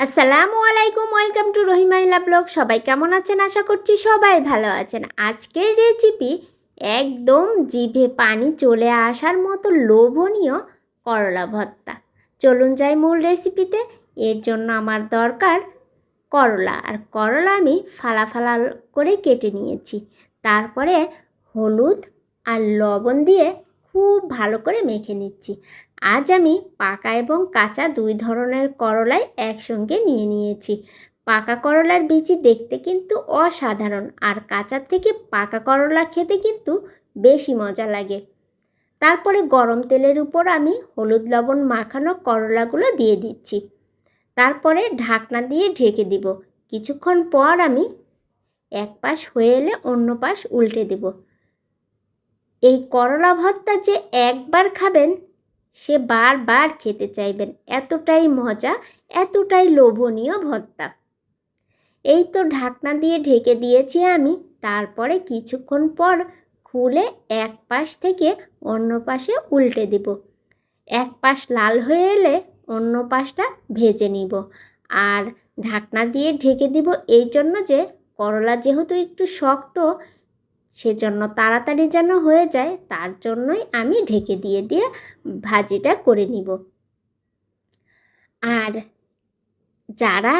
আসসালামু আলাইকুম, welcome to রহিমাইলা blog. সবাই কেমন আছেন? আশা করছি সবাই ভালো আছেন। আজকের রেসিপি একদম জিভে পানি চলে আসার মতো লোভনীয় করলা ভর্তা। চলুন যাই মূল রেসিপিতে এর জন্য আমার দরকার করলা। আর করলা আমি ফালা ফালা করে কেটে নিয়েছি। তারপরে হলুদ আর লবণ দিয়ে খুব ভালো করে মেখে নিচ্ছি। আজ আমি পাকা এবং কাঁচা দুই ধরনের করলাই একসঙ্গে নিয়ে নিয়েছি। পাকা করলার বিচি দেখতে কিন্তু অসাধারণ আর কাঁচার থেকে পাকা করলা খেতে কিন্তু বেশি মজা লাগে। তারপরে গরম তেলের উপর আমি হলুদ লবণ মাখানো করলাগুলো দিয়ে দিচ্ছি। তারপরে ঢাকনা দিয়ে ঢেকে দিব। কিছুক্ষণ পর আমি এক পাশ হয়ে এলে অন্য পাশ উল্টে দেব। এই করলা ভর্তা যে একবার খাবেন, সে বারবার খেতে চাইবেন। এতটাই মজা, এতটাই লোভনীয় ভর্তা। এই তো ঢাকনা দিয়ে ঢেকে দিয়েছি আমি। তারপরে কিছুক্ষণ পর খুলে এক পাশ থেকে অন্য পাশে উল্টে দেব। এক পাশ লাল হয়ে এলে অন্য পাশটা ভেজে নিব। আর ঢাকনা দিয়ে ঢেকে দিব এই জন্য যে করলা যেহেতু একটু শক্ত সেজন্য তাড়াতাড়ি যেন হয়ে যায়, তার জন্যই আমি ঢেকে দিয়ে দিয়ে ভাজিটা করে নিব। আর যারা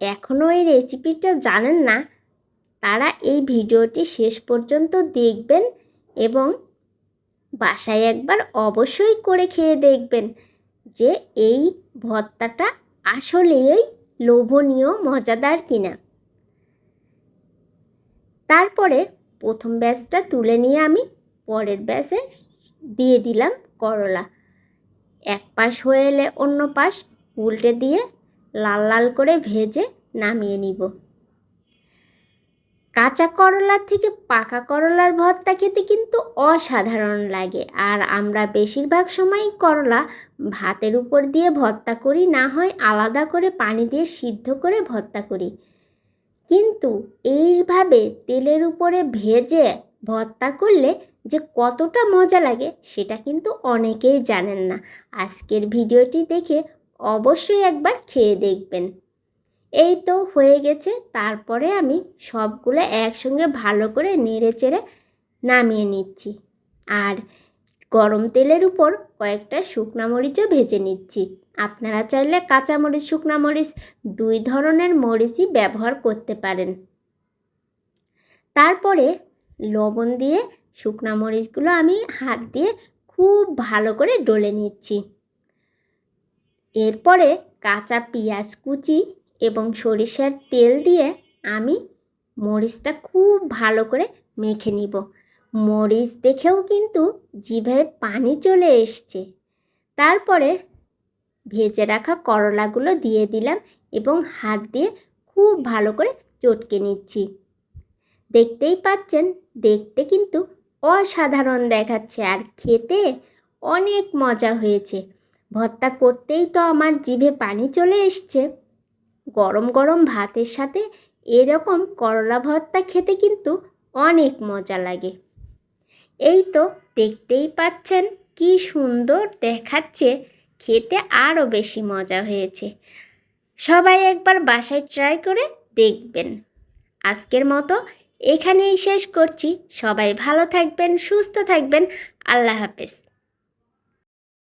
এখনও এই রেসিপিটা জানেন না, তারা এই ভিডিওটি শেষ পর্যন্ত দেখবেন এবং বাসায় একবার অবশ্যই করে খেয়ে দেখবেন যে এই ভর্তাটা আসলেই লোভনীয়, মজাদার কিনা। তারপরে প্রথম ব্যাচটা তুলে নিয়ে আমি পরের ব্যাচে দিয়ে দিলাম করলা। এক পাশ হয়ে এলে অন্য পাশ উল্টে দিয়ে লাল লাল করে ভেজে নামিয়ে নিব। কাঁচা করলার থেকে পাকা করলার ভর্তা খেতে কিন্তু অসাধারণ লাগে, আর আমরা বেশিরভাগ সময় করলা ভাতের উপর দিয়ে ভর্তা করি, না হয় আলাদা করে পানি দিয়ে সিদ্ধ করে ভর্তা করি। কিন্তু এইভাবে তেলের উপরে ভেজে ভর্তা করলে যে কতটা মজা লাগে সেটা কিন্তু অনেকেই জানেন না। আজকের ভিডিওটি দেখে অবশ্যই একবার খেয়ে দেখবেন। এই তো হয়ে গেছে, তারপরে আমি সবগুলো একসঙ্গে ভালো করে নেড়ে চেড়ে নামিয়ে নিচ্ছি। আর গরম তেলের উপর কয়েকটা শুকনা মরিচও ভেজে নিচ্ছি। আপনারা চাইলে কাঁচা মরিচ, শুকনা মরিচ, দুই ধরনের মরিচই ব্যবহার করতে পারেন। তারপরে লবণ দিয়ে শুকনা মরিচগুলো আমি হাত দিয়ে খুব ভালো করে ডলে নিচ্ছি। এরপরে কাঁচা পেঁয়াজ কুচি এবং সরিষার তেল দিয়ে আমি মরিচটা খুব ভালো করে মেখে নিব। মরিচ দেখেও কিন্তু জিভে পানি চলে এসছে। তারপরে ভেজে রাখা করলাগুলো দিয়ে দিলাম এবং হাত দিয়ে খুব ভালো করে চটকে নিচ্ছি। দেখতেই পাচ্ছেন, দেখতে কিন্তু অসাধারণ দেখাচ্ছে আর খেতে অনেক মজা হয়েছে। ভর্তা করতেই তো আমার জিভে পানি চলে এসছে। গরম গরম ভাতের সাথে এরকম করলা ভর্তা খেতে কিন্তু অনেক মজা লাগে। এই তো দেখতেই পাচ্ছেন কি সুন্দর দেখাচ্ছে। খেতে আরও বেশি মজা হয়েছে। সবাই একবার বাসায় ট্রাই করে দেখবেন। আজকের মতো এখানেই শেষ করছি। সবাই ভালো থাকবেন, সুস্থ থাকবেন। আল্লাহ হাফেজ।